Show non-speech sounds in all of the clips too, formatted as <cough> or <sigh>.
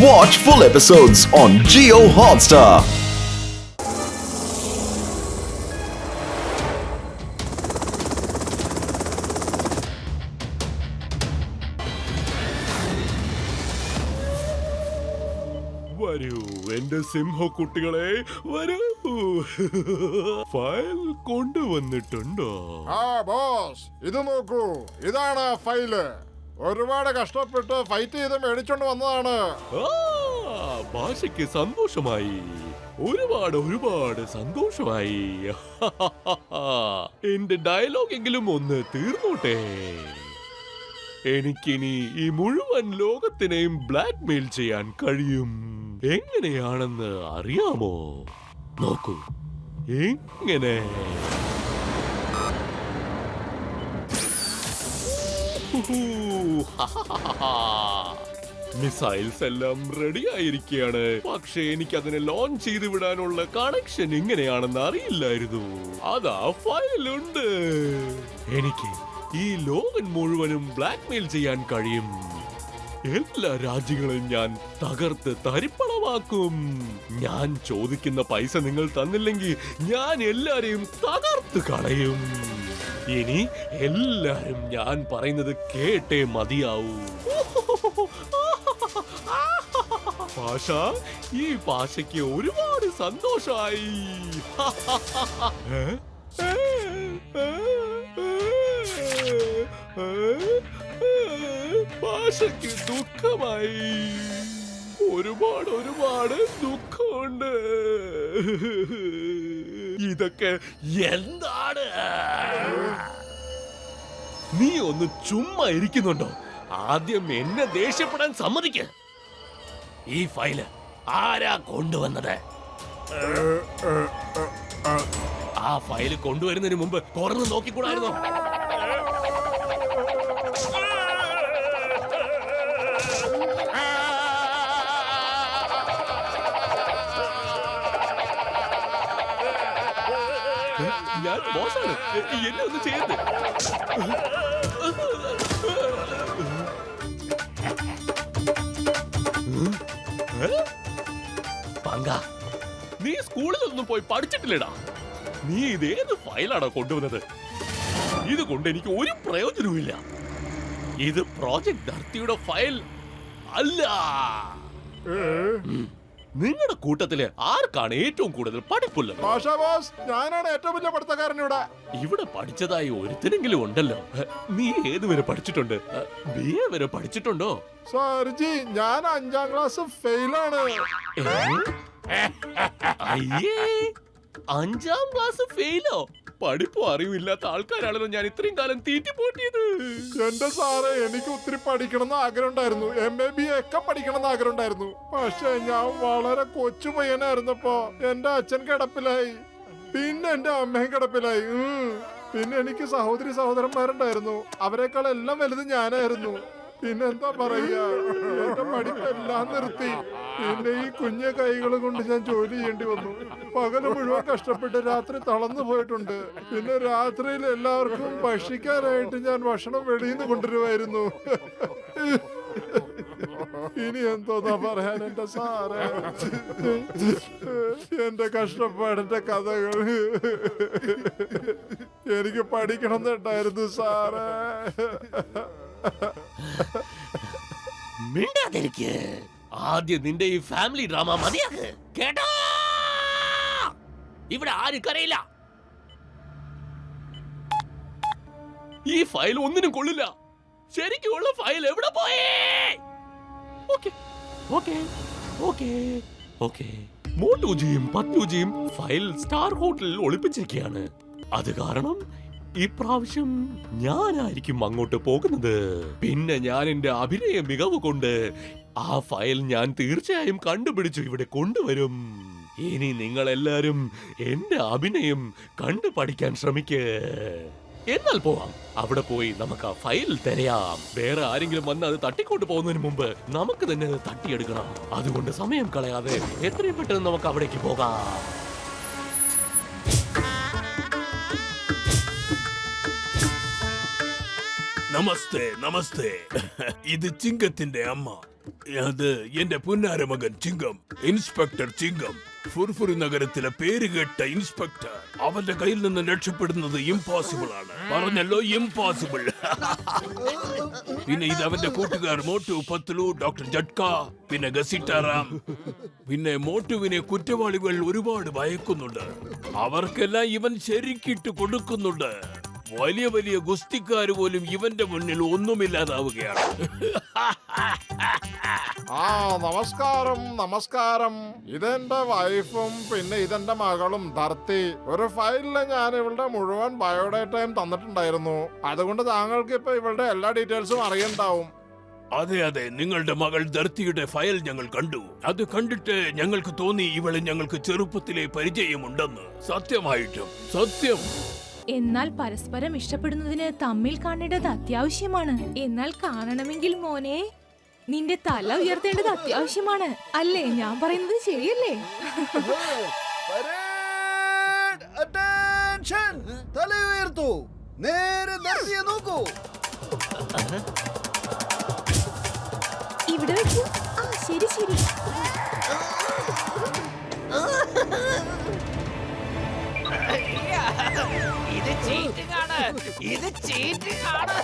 Watch full episodes on Geo Hotstar. വരൂ എന്റെ സിംഹക്കുട്ടികളെ വരൂ. ഫയൽ കൊണ്ടുവന്നിട്ടുണ്ടോ? ആ ബോസ് ഇത് നോക്കൂ. ഇതാണ് ആ ഫയൽ. ഒരുപാട് കഷ്ടപ്പെട്ട് ഫൈറ്റ് ചെയ്ത് മേടിച്ചോണ്ട് വന്നതാണ്. ഭാഷയ്ക്ക് സന്തോഷമായി. ഒരുപാട് ഒരുപാട് സന്തോഷമായി. <laughs> എന്റെ ഡയലോഗ് എങ്കിലും ഒന്ന് തീർന്നോട്ടെ. എനിക്കിനി ഈ മുഴുവൻ ലോകത്തിനെയും ബ്ലാക്ക് മെയിൽ ചെയ്യാൻ കഴിയും. എങ്ങനെയാണെന്ന് അറിയാമോ? നോക്കൂ. എങ്ങനെ? <laughs> മിസൈൽസ് എല്ലാം റെഡി ആയിരിക്കുകയാണ് പക്ഷേ എനിക്ക് അതിനെ ലോഞ്ച് ചെയ്ത് വിടാനുള്ള കണക്ഷൻ എങ്ങനെയാണെന്ന് അറിയില്ലായിരുന്നു. അതാ ഫയലുണ്ട് എനിക്ക് ഈ ലോകം മുഴുവനും ബ്ലാക്ക്മെയിൽ ചെയ്യാൻ കഴിയും. എല്ലാ രാജ്യങ്ങളും ഞാൻ തകർത്ത് തരിപ്പണമാക്കും. ഞാൻ ചോദിക്കുന്ന പൈസ നിങ്ങൾ തന്നില്ലെങ്കിൽ ഞാൻ എല്ലാരെയും തകർത്ത് കളയും. ഇനി എല്ലാരും ഞാൻ പറയുന്നത് കേട്ടേ മതിയാവൂ പാഷ ഈ പാഷയ്ക്ക് ഒരുപാട് സന്തോഷമായി? ഭാഷയ്ക്ക് ദുഃഖമായി ഒരുപാട് ഒരുപാട് ദുഃഖമുണ്ട് ഇതൊക്കെ എന്താണ്? നീ ഒന്ന് ചുമ്മാ ഇരിക്കുന്നുണ്ടോ? ആദ്യം എന്നെ ദേഷ്യപ്പെടാൻ സമ്മതിക്ക്. ഈ ഫയൽ ആരാ കൊണ്ടുവന്നത്? ആ ഫയൽ കൊണ്ടുവരുന്നതിന് മുമ്പ് തുറന്ന് നോക്കിക്കൂടായിരുന്നോ? ബോസാണ് എന്നെ ഒന്നും ചെയ്യരുത്? പങ്ക നീ സ്കൂളിലൊന്നും പോയി പഠിച്ചിട്ടില്ലടാ. നീ ഇതേത് ഫയലാണോ കൊണ്ടുവന്നത്? ഇത് കൊണ്ട് എനിക്ക് ഒരു പ്രയോജനവുമില്ല. ഇത് പ്രോജക്ട് ധർത്തിയുടെ ഫയൽ അല്ല. നിങ്ങളുടെ കൂട്ടത്തിൽ ആർക്കാണ് ഏറ്റവും കൂടുതൽ പഠിപ്പുള്ളത്? ബോസ് ഞാനാണ് ഏറ്റവും വലിയ പഠിത്തക്കാരൻ ഇവിടെ. ഇവിടെ പഠിച്ചതായി ഒരുത്തിനെങ്കിലും ഉണ്ടല്ലോ. നീ ഏതുവരെ പഠിച്ചിട്ടുണ്ട്? ബി എ വരെ പഠിച്ചിട്ടുണ്ടോ? സാർജി ഞാൻ അഞ്ചാം ക്ലാസ് ഫെയിലാണ് അയ്യേ അഞ്ചാം ക്ലാസ് ഫെയിലോ പഠിപ്പോ അറിവില്ലാത്ത ആൾക്കാരാണല്ലോ ഞാൻ ഇത്രയും കാലം തീറ്റി പോട്ടിയത് എന്റെ സാറേ എനിക്ക് ഒത്തിരി പഠിക്കണം എന്ന് ആഗ്രഹം ഉണ്ടായിരുന്നു എം എ ബി ഒക്കെ പഠിക്കണം എന്ന് ആഗ്രഹം ഉണ്ടായിരുന്നു പക്ഷെ ഞാൻ വളരെ കൊച്ചു പയ്യനായിരുന്നപ്പോ എന്റെ അച്ഛൻ കിടപ്പിലായി. പിന്നെ എന്റെ അമ്മയും കിടപ്പിലായി. പിന്നെ എനിക്ക് സഹോദരി സഹോദരന്മാരുണ്ടായിരുന്നു. അവരെക്കാൾ എല്ലാം വലുത് ഞാനായിരുന്നു. പിന്നെ എന്താ പറയാ? എന്റെ പഠിപ്പെല്ലാം നിർത്തി. പിന്നെ ഈ കുഞ്ഞ കൈകൾ കൊണ്ട് ഞാൻ ജോലി ചെയ്യേണ്ടി വന്നു. പകൽ മുഴുവൻ കഷ്ടപ്പെട്ട് രാത്രി തളർന്നു പോയിട്ടുണ്ട്. പിന്നെ രാത്രിയിൽ എല്ലാവർക്കും ഭക്ഷിക്കാനായിട്ട് ഞാൻ ഭക്ഷണം വെളിയിൽ നിന്ന് കൊണ്ടുവരുമായിരുന്നു. ഇനി എന്തോന്നാ പറയാൻ എന്റെ സാറേ? എന്റെ കഷ്ടപ്പാടിന്റെ കഥകൾ. എനിക്ക് പഠിക്കണം എന്നുണ്ടായിരുന്നു സാറേ. മിണ്ടാതിരിക്ക്. ആദ്യം നിന്റെ ഈ ഫാമിലി ഡ്രാമ മതിയാക്ക്. കേട്ടോ? ഇവിടെ ആരും കരയില്ല. ഈ ഫയൽ ഒന്നിനും കൊള്ളില്ല. ശരിക്കുള്ള ഫയൽ എവിടെ പോയേ? ഓക്കെ. ഓക്കെ. ഓക്കെ. ഓക്കെ. മോട്ടോജിയും പത്നുജിയും ഫയൽ സ്റ്റാർ ഹോട്ടലിൽ ഒളിപ്പിച്ചിരിക്കുകയാണ്. അത് കാരണം ഇപ്രാവശ്യം ഞാനായിരിക്കും അങ്ങോട്ട് പോകുന്നത്. പിന്നെ ഞാൻ എന്റെ അഭിനയ മികവ് കൊണ്ട് ആ ഫയൽ ഞാൻ തീർച്ചയായും കണ്ടുപിടിച്ചു ഇവിടെ കൊണ്ടുവരും. ഇനി നിങ്ങൾ എല്ലാരും എന്റെ അഭിനയം കണ്ടു പഠിക്കാൻ ശ്രമിക്കേ. എന്നാൽ പോവാം. അവിടെ പോയി നമുക്ക് ആ ഫയൽ തിരയാം. വേറെ ആരെങ്കിലും വന്ന് അത് തട്ടിക്കൊണ്ട് പോകുന്നതിന് മുമ്പ് നമുക്ക് തന്നെ അത് തട്ടിയെടുക്കണം. അതുകൊണ്ട് സമയം കളയാതെ എത്രയും പെട്ടെന്ന് നമുക്ക് അവിടേക്ക് പോകാം. നമസ്തേ നമസ്തേ. ഇത് ചിങ്കത്തിന്റെ അമ്മ. അത് എന്റെ പുന്നാരമകൻ ചിങ്കം ഇൻസ്പെക്ടർ ചിങ്കം. ഫുർഫുറി നഗരത്തിലെ പേരുകേട്ട ഇൻസ്പെക്ടർ അവന്റെ കയ്യിൽ നിന്ന് രക്ഷപ്പെടുന്നത് ഇംപോസിബിൾ ആണ്. പറഞ്ഞല്ലോ ഇംപോസിബിൾ പിന്നെ ഇത് അവന്റെ കൂട്ടുകാർ മോട്ടു പത്ലു ഡോക്ടർ ജഡ്ക പിന്നെ ഗസിറ്റാറാം. പിന്നെ മോട്ടുവിനെ കുറ്റവാളികൾ ഒരുപാട് ഭയക്കുന്നുണ്ട്. അവർക്കെല്ലാം ഇവൻ ശരിക്കിട്ട് കൊടുക്കുന്നുണ്ട്. വലിയ വലിയ ഗുസ്തിക്കാർ പോലും ഇവന്റെ മുന്നിൽ ഒന്നുമില്ലാതാവുകയാണ്. ആ നമസ്കാരം നമസ്കാരം. ഇതെന്റെ വൈഫും പിന്നെ ഇതെന്റെ മകളും ധർത്തി. ഒരു ഫയലിൽ ഞാൻ ഇവളുടെ മുഴുവൻ ബയോഡേറ്റയും തന്നിട്ടുണ്ടായിരുന്നു. അതുകൊണ്ട് താങ്കൾക്ക് ഇപ്പൊ ഇവളുടെ എല്ലാ ഡീറ്റെയിൽസും അറിയണ്ടാവും. അതെ അതെ. നിങ്ങളുടെ മകൾ ധർത്തിയുടെ ഫയൽ ഞങ്ങൾ കണ്ടു. അത് കണ്ടിട്ട് ഞങ്ങൾക്ക് തോന്നി ഇവളെ ഞങ്ങൾക്ക് ചെറുപ്പത്തിലെ പരിചയമുണ്ടെന്ന്. സത്യമായിട്ടും സത്യം. എന്നാൽ പരസ്പരം ഇഷ്ടപ്പെടുന്നതിന് തമ്മിൽ കാണേണ്ടത് അത്യാവശ്യമാണ്. എന്നാൽ കാണണമെങ്കിൽ മോനെ നിന്റെ തല ഉയർത്തേണ്ടത് അത്യാവശ്യമാണ്. അല്ലേ? ഞാൻ പറയുന്നത് ശരിയല്ലേ? തല ഉയർത്തു. നേരെ നോക്കൂ. ഇവിടെ വെച്ചു ആ ശരി ശരി. ഇത് ചീറ്റിംഗ് ആണ്. ഇത് ചീറ്റിംഗ് ആണ്.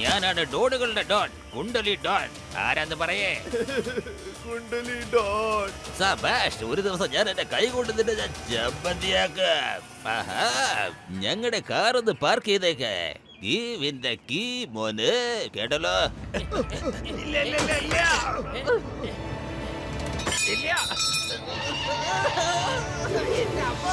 ഞാനാണ് ഡോഡുകളുടെ ഡോൺ കുണ്ടലി ഡോൺ. ആരാന്ന് പറയേ? കുണ്ടലി ഡോൺ. സബാഷ് ഒരു ദിവസം ഞാൻ എന്റെ കൈ കൊണ്ട് നിന്നെ ഞാൻ ചമ്മന്തിയാക്കാം ഞങ്ങളുടെ കാർ ഒന്ന് പാർക്ക് ചെയ്തേക്ക്. ഈ വിന്റെ കീ മോന് കേട്ടല്ലോ ഇല്ല ഇല്ല ഇല്ല ഇല്ല ഇല്ല എന്റെ അമ്മ.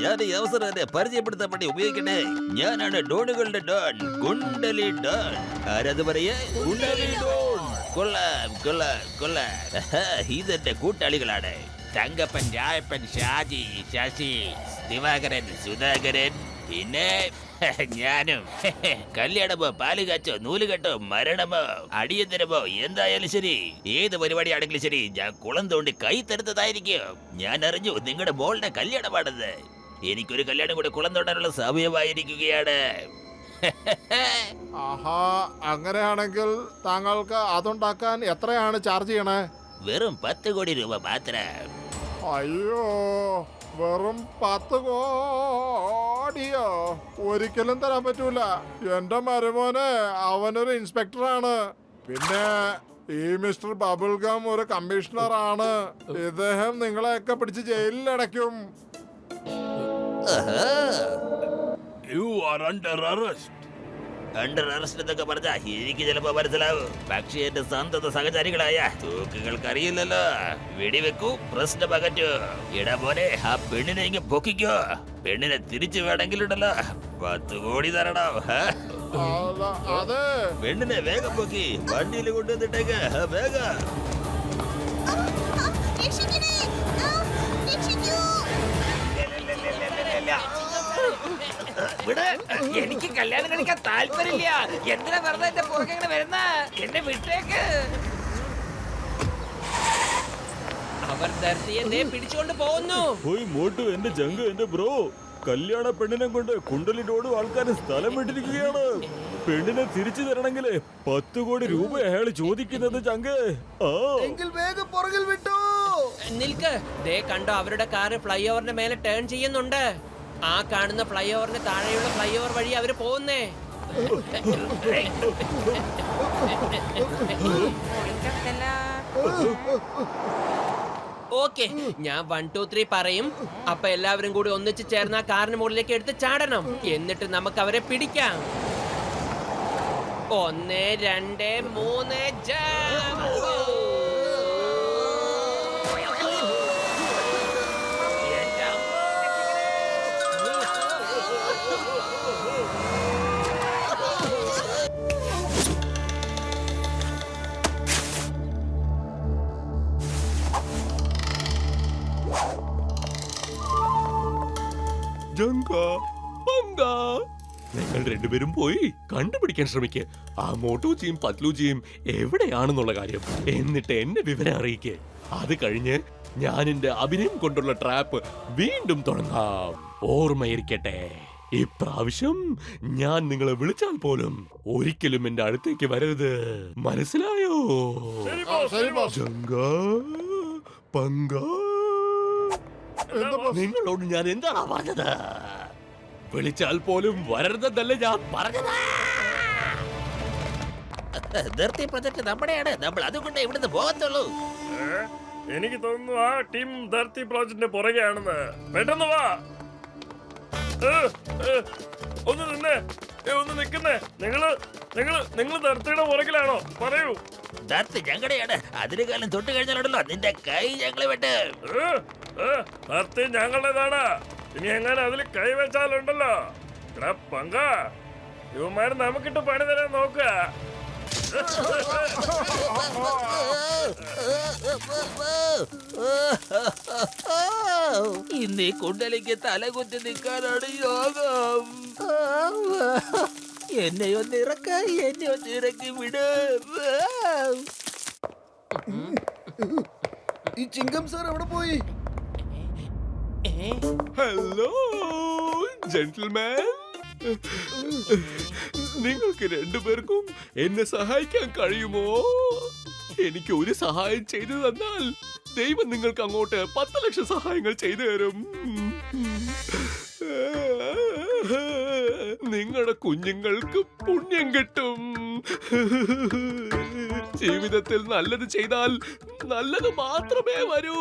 ഞാൻ ഈ അവസരം എന്നെ പരിചയപ്പെടുത്താൻ വേണ്ടി ഉപയോഗിക്കട്ടെ ഞാനാണ് ഡോണുകളുടെ ഡോൺ കുണ്ടലി ഡോൺ ആരത് പറയേ കുണ്ടലി ഡോൺ കൊള്ളാം കൊള്ളാം കൊള്ളാം ഇതെന്റെ കൂട്ടാളികളാണ് തങ്കപ്പൻ രായപ്പൻ ഷാജി ശശി ദിവാകരൻ സുധാകരൻ പിന്നെ <laughs> ഞാനും. <laughs> കല്യാണമോ പാൽ കാച്ചോ നൂൽ കെട്ടോ മരണമോ അടിയന്തരമോ എന്തായാലും ശരി. ഏത് പരിപാടി ആണെങ്കിലും ശരി ഞാൻ കുളം തോണ്ടി കൈ തരുന്നതായിരിക്കും ഞാൻ അറിഞ്ഞു നിങ്ങളുടെ മോളുടെ കല്യാണമാണെന്ന്. എനിക്കൊരു കല്യാണം കൂടെ കുളം തോണ്ടാനുള്ള സമയമായിരിക്കുകയാണ്. <laughs> ആഹാ അങ്ങനെയാണെങ്കിൽ താങ്കൾക്ക് അതുണ്ടാക്കാൻ എത്രയാണ് ചാർജ് ചെയ്യണേ? വെറും പത്ത് കോടി രൂപ മാത്രം. അയ്യോ. വെറും പത്ത് കോടിയോ? ഒരിക്കലും തരാൻ പറ്റൂല. എന്റെ മരുമോനെ അവനൊരു ഇൻസ്പെക്ടറാണ്. പിന്നെ ഈ മിസ്റ്റർ ബബിൾഗം ഒരു കമ്മീഷണർ ആണ് ഇദ്ദേഹം നിങ്ങളെയൊക്കെ പിടിച്ച് ജയിലിൽ അടയ്ക്കും you are under arrest under arrest എന്നൊക്കെ പറഞ്ഞാ എനിക്ക് ചിലപ്പോ മനസ്സിലാവും. പക്ഷേ എന്റെ സന്തത സഹചാരികളായ തൂക്കുകൾക്ക് അറിയില്ലല്ലോ വെടിവെക്കൂ പ്രശ്നം അകറ്റൂ. ഇടാ പോലെ ആ പെണ്ണിനെ ഇങ്ങ് പൊക്കിക്കോ. പെണ്ണിനെ തിരിച്ചു വേണമെങ്കിലുണ്ടല്ലോ. പത്ത് കോടി തരണം പെണ്ണിനെ വേഗം പൊക്കി വണ്ടിയിൽ കൊണ്ടുവന്നിട്ടേക്ക് വേഗം. എനിക്ക് കല്യാണം കഴിക്കാൻ താല്പര്യമില്ല. എന്തിനാ വെറുതെ എന്റെ പുറകെ ഇങ്ങനെ വരുന്ന? എന്നെ വിട്ടേക്ക്. അവർ ദർശിയെ ദേ പിടിച്ചുകൊണ്ട് പോകുന്നു. പോയി മോട്ടു എന്റെ ജങ്ക് എന്റെ ബ്രോ. കല്യാണ പെണ്ണിനെ കൊണ്ട് കുണ്ടലിനോട് ആൾക്കാർ സ്ഥലം വിട്ടിരിക്കുകയാണ്. പെണ്ണിനെ തിരിച്ചു തരണമെങ്കിൽ പത്ത് കോടി രൂപ അയാൾ ചോദിക്കുന്നത് ചങ്ക്. ആ. എങ്കിൽ വേഗം പുറകിൽ വിട്ടു. നിൽക്ക്. ദേ കണ്ടോ അവരുടെ കാറ് ഫ്ലൈ ഓവറിന്റെ മേലെ ടേൺ ചെയ്യുന്നുണ്ട്. ആ കാണുന്ന ഫ്ലൈ ഓവറിന് താഴെയുള്ള ഫ്ലൈ ഓവർ വഴി അവർ പോകുന്നേ ഓക്കെ ഞാൻ വൺ ടു ത്രീ പറയും. അപ്പൊ എല്ലാവരും കൂടി ഒന്നിച്ച് ചേർന്ന് ആ കാറിന് മുകളിലേക്ക് എടുത്ത് ചാടണം. എന്നിട്ട് നമുക്ക് അവരെ പിടിക്കാം. ഒന്ന് രണ്ട് മൂന്ന് jump. നിങ്ങൾ രണ്ടുപേരും പോയി കണ്ടുപിടിക്കാൻ ശ്രമിക്കുക ആ മോട്ടൂജിയും പത്ലൂജിയും എവിടെയാണെന്നുള്ള കാര്യം എന്നിട്ട് എന്നെ വിവരം അറിയിക്കേ. അത് കഴിഞ്ഞ് ഞാൻ എന്റെ അഭിനയം കൊണ്ടുള്ള ട്രാപ്പ് വീണ്ടും തുടങ്ങാം. ഓർമ്മയിരിക്കട്ടെ ഇപ്രാവശ്യം ഞാൻ നിങ്ങളെ വിളിച്ചാൽ പോലും ഒരിക്കലും എന്റെ അടുത്തേക്ക് വരരുത്. മനസ്സിലായോ? പങ്കാ. നിങ്ങളോട് ഞാൻ എന്താണ് പറഞ്ഞത്? വിളിച്ചാൽ പോലും വരരുതെന്നല്ലേ ഞാൻ പറഞ്ഞത്. നിർത്തി പ്രൊജക്ട് നമ്മുടെയാണ്. നമ്മൾ അതുകൊണ്ട് ഇവിടുന്ന് പോകത്തുള്ളൂ. എനിക്ക് തോന്നുന്നു ആ ടീം ധർത്തി പ്രോജക്റ്റിന്റെ പുറകെയാണെന്ന്. പെട്ടെന്ന് വാ. ഒന്ന് നിന്നേ. ഒന്ന് നിക്കുന്നേ നിങ്ങൾ നിങ്ങൾ നിങ്ങൾ ധർത്തിയുടെ പുറകിലാണോ? പറയൂ. ധർത്തി ഞങ്ങളുടെയാണ്. അതിന് കാലം തൊട്ട് കഴിഞ്ഞാലുണ്ടല്ലോ. നിന്റെ കൈ ഞങ്ങളെ വിട്ട്. ധർത്തി ഞങ്ങളുടേതാണ്. ഇനി എങ്ങനെ അതിൽ കൈവച്ചാലുണ്ടല്ലോ? എടാ പങ്ക ഇവന്മാർ നമുക്കിട്ട് പണി തരാൻ നോക്കുക. ഇന്ന് കുണ്ടലിക്ക് തലകുത്തി നിൽക്കാനാണ് യോഗം. എന്നെ ഒന്ന് ഇറക്കായി എന്നെ ഒന്ന് ഇറക്കി വിട്. ഈ ചിങ്കം സാർ എവിടെ പോയി? ഹലോ ജെന്റിൽമാൻ നിങ്ങൾക്ക് രണ്ടുപേർക്കും എന്നെ സഹായിക്കാൻ കഴിയുമോ? എനിക്ക് ഒരു സഹായം ചെയ്തു തന്നാൽ ദൈവം നിങ്ങൾക്ക് അങ്ങോട്ട് പത്ത് ലക്ഷം സഹായങ്ങൾ ചെയ്തു തരും. നിങ്ങളുടെ കുഞ്ഞുങ്ങൾക്ക് പുണ്യം കിട്ടും. ജീവിതത്തിൽ നല്ലത് ചെയ്താൽ നല്ലത് മാത്രമേ വരൂ.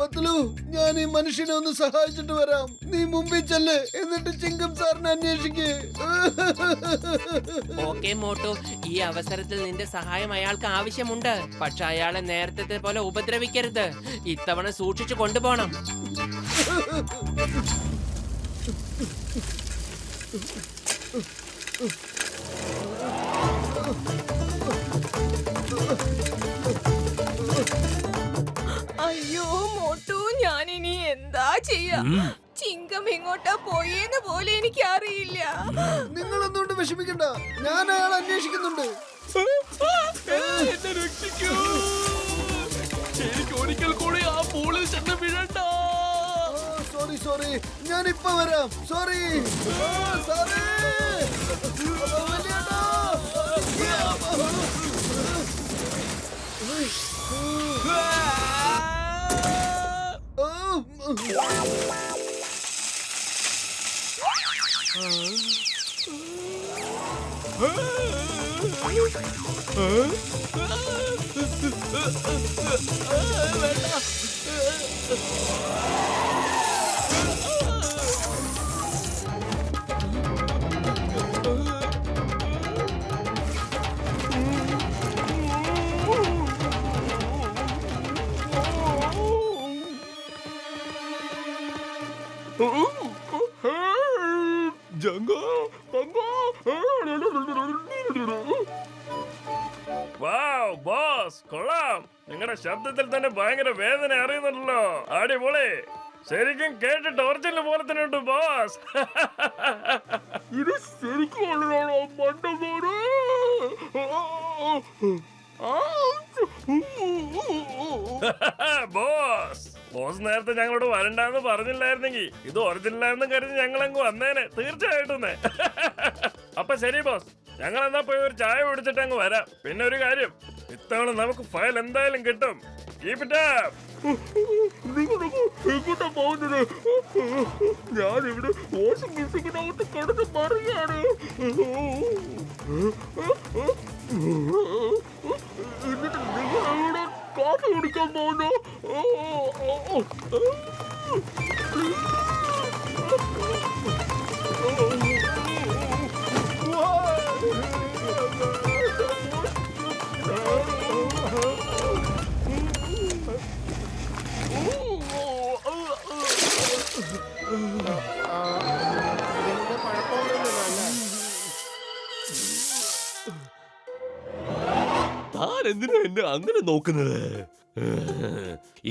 പത്തലു ഞാൻ ഈ മനുഷ്യനെ ഒന്ന് സഹായിച്ചിട്ട് വരാം. നീ മുമ്പിൽ ചെല്ല് എന്നിട്ട് ചിങ്കം സാറിനെ അന്വേഷിക്കേ. ഓക്കെ മോട്ടു. ഈ അവസരത്തിൽ നിന്റെ സഹായം അയാൾക്ക് ആവശ്യമുണ്ട്. പക്ഷെ അയാളെ നേരത്തെ പോലെ ഉപദ്രവിക്കരുത്. ഇത്തവണ സൂക്ഷിച്ചു കൊണ്ടുപോകണം. അയ്യോ മോട്ടു ഞാൻ ഇനി എന്താ ചെയ്യാം? ചിങ്കം എങ്ങോട്ടാ പോയേന്ന് പോലെ എനിക്ക് അറിയില്ല നിങ്ങൾ എന്തുകൊണ്ട് വിഷമിക്കണ്ട? ഞാൻ അയാൾ അന്വേഷിക്കുന്നുണ്ട്. എന്നെ രക്ഷിക്കൂ. എനിക്ക് ഒരിക്കൽ കൂടി ആ പൂളിൽ ചെന്ന് വീഴണ്ട സോറി സോറി ഞാൻ ഇപ്പൊ വരാം സോറി സോറി വേണ്ട ശബ്ദത്തിൽ തന്നെ ഭയങ്കര വേദന അറിയുന്നുണ്ടല്ലോ. അടിപൊളി ശരിക്കും കേട്ടിട്ട് ഒറിജിനൽ പോലെ തന്നെ ഉണ്ട് ബോസ്. ഇത് ശരിക്കും? ബോസ് ബോസ് നേരത്തെ ഞങ്ങളോട് വരണ്ടാന്ന് പറഞ്ഞില്ലായിരുന്നെങ്കിൽ ഇത് ഒറിജിനലാണെന്ന് കരുതി ഞങ്ങളങ്ങ് വന്നേനെ തീർച്ചയായിട്ടും അപ്പൊ ശരി ബോസ്. ഞങ്ങൾ എന്നാ പോയി ഒരു ചായ പിടിച്ചിട്ട് അങ്ങ് വരാം. പിന്നെ ഒരു കാര്യം ഇത്തവണ നമുക്ക് ഫയൽ എന്തായാലും കിട്ടും. എങ്ങോട്ടാ പോകുന്നത്? ഞാനിവിടെ വാഷിംഗ് മെഷീനകത്ത് കിടന്ന് പറയാണ് എന്നിട്ട് കാഫി കുടിക്കാൻ പോകുന്നു? താൻ എന്തിനാ എന്നെ അങ്ങനെ നോക്കുന്നത്?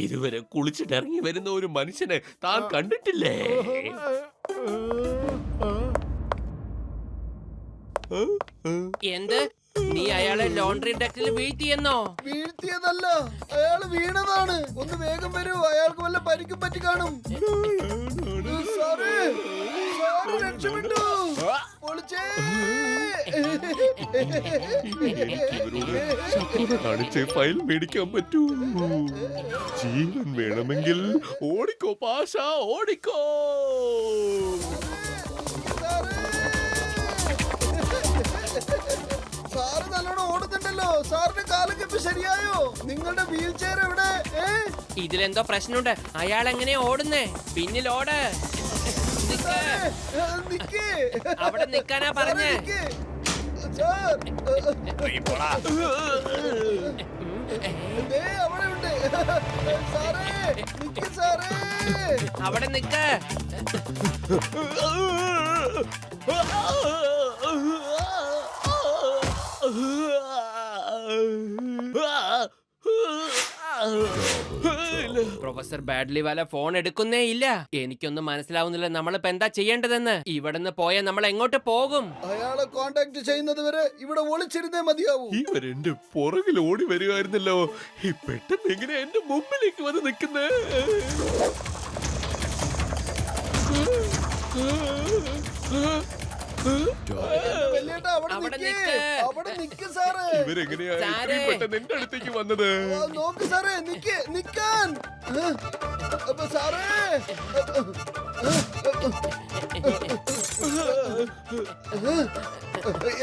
ഇതുവരെ കുളിച്ചിട്ട് ഇറങ്ങി വരുന്ന ഒരു മനുഷ്യനെ താൻ കണ്ടിട്ടില്ലേ? എന്ത്? നീ അയാളെ ലോണ്ടറി ഡക്റ്റിൽ വീഴ്ത്തിയെന്നോ? വീഴ്ത്തിയതല്ല. അയാൾ വീണതാണ്. ഒന്ന് വേഗം വരൂ. അയാൾക്ക് വല്ല പരിക്കും പറ്റി കാണും. സാറേ സാറ് രക്ഷപ്പെട്ടു. പൊളിച്ചേ. ശത്രുത കാണിച്ച് ഫയൽ മേടിക്കാൻ പറ്റൂ. ജീവൻ വേണമെങ്കിൽ ഓടിക്കോ പാഷ ഓടിക്കോ. സാറ് നല്ലോണം ഓടുന്നുണ്ടല്ലോ. സാറിന്റെ കാലൊക്കെ ഇപ്പൊ ശരിയായോ? നിങ്ങളുടെ വീൽ ചെയർ എവിടെ? ഇതിലെന്തോ പ്രശ്നമുണ്ട്. അയാൾ എങ്ങനെയാ ഓടുന്നേ? പിന്നിൽ അവിടെ നിക്കാനാ പറഞ്ഞേ. അവിടെ നിക്ക് പ്രൊഫസർ ബാഡ്ലി വാല ഫോൺ എടുക്കുന്നേ ഇല്ല. എനിക്കൊന്നും മനസ്സിലാവുന്നില്ല നമ്മളിപ്പോ എന്താ ചെയ്യേണ്ടതെന്ന്. ഇവിടുന്ന് പോയാൽ നമ്മൾ എങ്ങോട്ട് പോകും? അയാളെ കോണ്ടാക്ട് ചെയ്യുന്നത് വരെ ഇവിടെ ഒളിച്ചിരുന്നേ മതിയാവും. ഇവർ എന്റെ പുറകിൽ ഓടി വരികയായിരുന്നല്ലോ ഈ പെട്ടെന്ന് എങ്ങനെ എന്റെ മുമ്പിലേക്ക് വന്ന് നിൽക്കുന്നേ? ഇവരെങ്ങനെയാ? ഇത്രയും. പെട്ടെന്ന് എന്റെ അടുത്തേക്ക് വന്നത്? നോക്ക് സാറേ നിക്ക് നിക്കാൻ. സാറേ.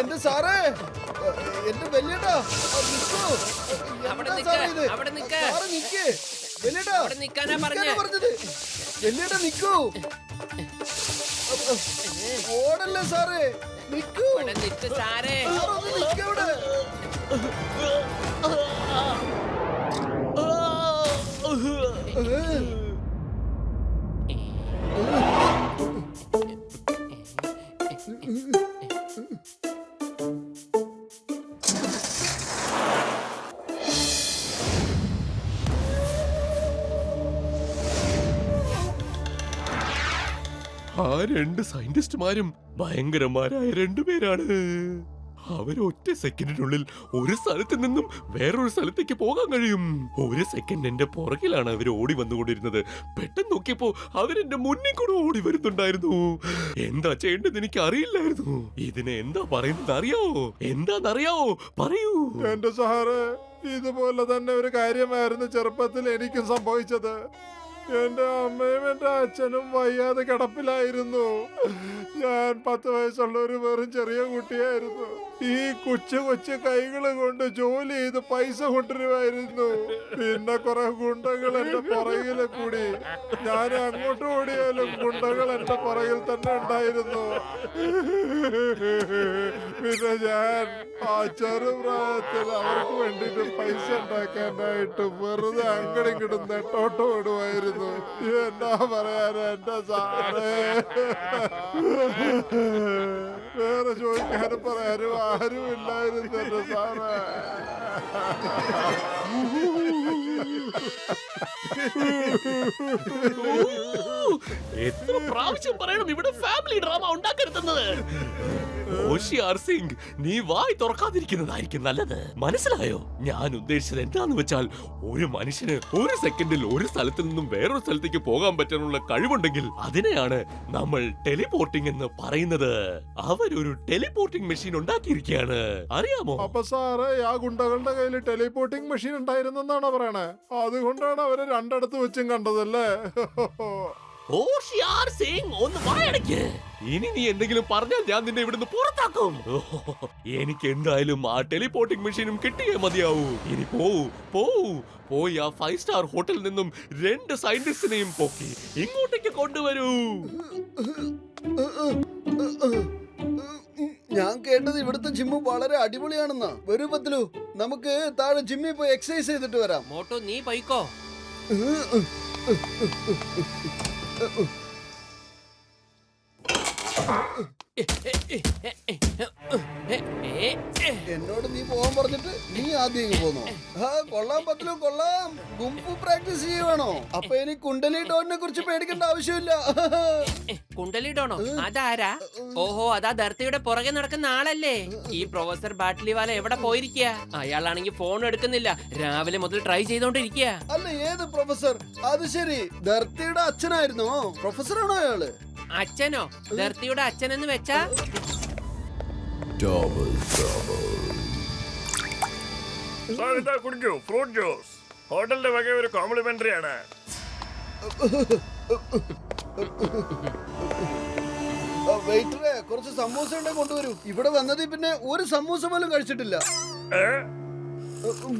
എന്റെ സാറേ. എന്റെ വെല്ലേട്ടാ നിക്കൂ. വെല്ലേട്ടാ. പറഞ്ഞത്. വെല്ലേട്ടാ നിക്കൂ. ഓടല്ലേ സാറേ നിൽക്കൂ സാറേ ആ രണ്ട് സയന്റിസ്റ്റുമാരും ഭയങ്കരന്മാരായ രണ്ടുപേരാണ് അവരൊറ്റ സെക്കൻഡിനുള്ളിൽ ഒരു സ്ഥലത്ത് നിന്നും വേറൊരു സ്ഥലത്തേക്ക് പോകാൻ കഴിയും. ഒരു സെക്കൻഡ് എന്റെ പുറകിലാണ് അവർ ഓടി വന്നുകൊണ്ടിരുന്നത്. പെട്ടെന്ന് നോക്കിയപ്പോ അവരെന്റെ മുന്നിൽ കൂടെ ഓടി വരുന്നുണ്ടായിരുന്നു. എന്താ ചെയ്യേണ്ടത് എനിക്ക് അറിയില്ലായിരുന്നു. ഇതിനെ എന്താ പറയുന്നത് അറിയാവോ എന്താന്നറിയാവോ പറയൂ. എന്റെ സഹാറ് ഇതുപോലെ തന്നെ ഒരു കാര്യമായിരുന്നു ചെറുപ്പത്തിൽ എനിക്കും സംഭവിച്ചത്. എന്റെ അമ്മയും എന്റെ അച്ഛനും വയ്യാതെ കിടപ്പിലായിരുന്നു. ഞാൻ പത്ത് വയസ്സുള്ള ഒരു വെറും ചെറിയ കുട്ടിയായിരുന്നു. ഈ കൊച്ചു കൊച്ചു കൈകൾ കൊണ്ട് ജോലി ചെയ്ത് പൈസ കൊണ്ടുവരുമായിരുന്നു പിന്നെ കുറെ ഗുണ്ടകൾ എന്റെ പുറകിൽ കൂടി. ഞാൻ അങ്ങോട്ട് ഓടിയാലും ഗുണ്ടകൾ എന്റെ പുറകിൽ തന്നെ ഉണ്ടായിരുന്നു. പിന്നെ ഞാൻ ആ ചെറുപ്രായത്തിൽ അവർക്ക് വേണ്ടിട്ട് പൈസ ഉണ്ടാക്കാനായിട്ട് വെറുതെ അങ്ങടും കിട്ടും നെട്ടോട്ട് ഓടുമായിരുന്നു എന്നാ പറയാനോ എന്റെ സാറേ? വേറെ ചോദിക്കാനും പറയാനും ആരും ഇല്ലായിരുന്നു സാറേ. <laughs> എത്ര പ്രാവശ്യം പറയണം ഇവിടെ ഫാമിലി ഡ്രാമ ഉണ്ടാക്കരുതെന്നത്? ഹോഷിയാർ സിംഗ് നീ വായി തുറക്കാതിരിക്കുന്നതായിരിക്കും നല്ലത്. മനസ്സിലായോ? ഞാൻ ഉദ്ദേശിച്ചത് എന്താന്ന് വെച്ചാൽ ഒരു മനുഷ്യന് ഒരു സെക്കൻഡിൽ ഒരു സ്ഥലത്ത് നിന്നും വേറൊരു സ്ഥലത്തേക്ക് പോകാൻ പറ്റാനുള്ള കഴിവുണ്ടെങ്കിൽ അതിനെയാണ് നമ്മൾ ടെലിപോർട്ടിംഗ് എന്ന് പറയുന്നത്. അവരൊരു ടെലിപോർട്ടിംഗ് മെഷീൻ ഉണ്ടാക്കിയിരിക്കുകയാണ്. അറിയാമോ? അപ്പൊ സാറേ ആ ഗുണ്ടകളുടെ കയ്യിൽ ടെലിപോർട്ടിംഗ് മെഷീൻ ഉണ്ടായിരുന്നെന്നാണോ പറയണേ? അതുകൊണ്ടാണ് അവരെ രണ്ടിടത്ത് വെച്ചും കണ്ടതല്ലേ ഹോഷിയാർ സിംഗ് ഒന്ന് വായടക്ക് ഇനി നീ എന്തെങ്കിലും പറഞ്ഞാൽ ഞാൻ നിന്നെ ഇവിടുന്ന് പുറത്താക്കും എനിക്ക് എന്തായാലും ആ ടെലിപോർട്ടിംഗ് മെഷീനും കിട്ടിയേ മതിയാവൂ ഇനി പോവൂ പോവൂ പോയി ആ ഫൈവ് സ്റ്റാർ ഹോട്ടലിൽ നിന്നും രണ്ട് സയന്റിസ്റ്റിനെയും പൊക്കി ഇങ്ങോട്ടേക്ക് കൊണ്ടുവരൂ ഞാൻ കേട്ടത് ഇവിടുത്തെ ജിമ്മ് വളരെ അടിപൊളിയാണെന്നാ. വരൂ പത്തിലു നമുക്ക് താഴെ ജിമ്മിൽ പോയി എക്സസൈസ് ചെയ്തിട്ട് വരാം. മോട്ടോ നീ പൊയ്ക്കോ എന്നോട് നീ പോകാൻ പറഞ്ഞിട്ട് നീ ആദ്യം ഇങ്ങ് പോന്നോ? ആ കൊള്ളാം പത്തിലും കൊള്ളാം. ഗുംപു പ്രാക്ടീസ് ചെയ്യുവാണോ? അപ്പൊ ഇനി കുണ്ടലി ഡോണിനെ കുറിച്ച് പേടിക്കേണ്ട ആവശ്യമില്ല. കുണ്ടലി ഡോണോ അതാരാ? ഓഹോ അതാ ധർത്തിയുടെ പുറകെ നടക്കുന്ന ആളല്ലേ. ഈ പ്രൊഫസർ ബാട്ട്ലിവാല എവിടെ പോയിരിക്കുക അയാളാണെങ്കിൽ ഫോൺ എടുക്കുന്നില്ല. രാവിലെ മുതൽ ട്രൈ ചെയ്തോണ്ടിരിക്കുക അല്ല ഏത് പ്രൊഫസർ? അത് ശരി ധർത്തിയുടെ അച്ഛനായിരുന്നോ? പ്രൊഫസറാണോ അയാൾ? അച്ഛനോ? ധർത്തിയുടെ അച്ഛനെന്ന് വെച്ചാ? സാർ ഇതാ കുടിക്കൂ. Fruit juice. ഹോട്ടലിന്റെ വക ഒരു കോംപ്ലിമെന്ററി ആണ് വെയിറ്ററെ കുറച്ച് സമൂസ ഉണ്ടെ കൊണ്ടുവരൂ. ഇവിടെ വന്നതിൽ പിന്നെ ഒരു സമൂസ പോലും കഴിച്ചിട്ടില്ല.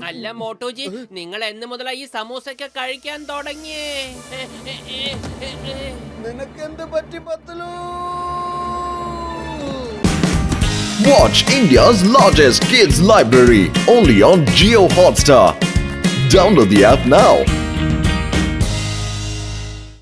അല്ല മോട്ടോജി നിങ്ങൾ എന്ന് മുതലായി ഈ സമൂസയൊക്കെ കഴിക്കാൻ തുടങ്ങിയേ? നിനക്കെന്ത് പറ്റി പത്തലൂ Watch India's largest kids library only on Geo Hotstar. Download the app now.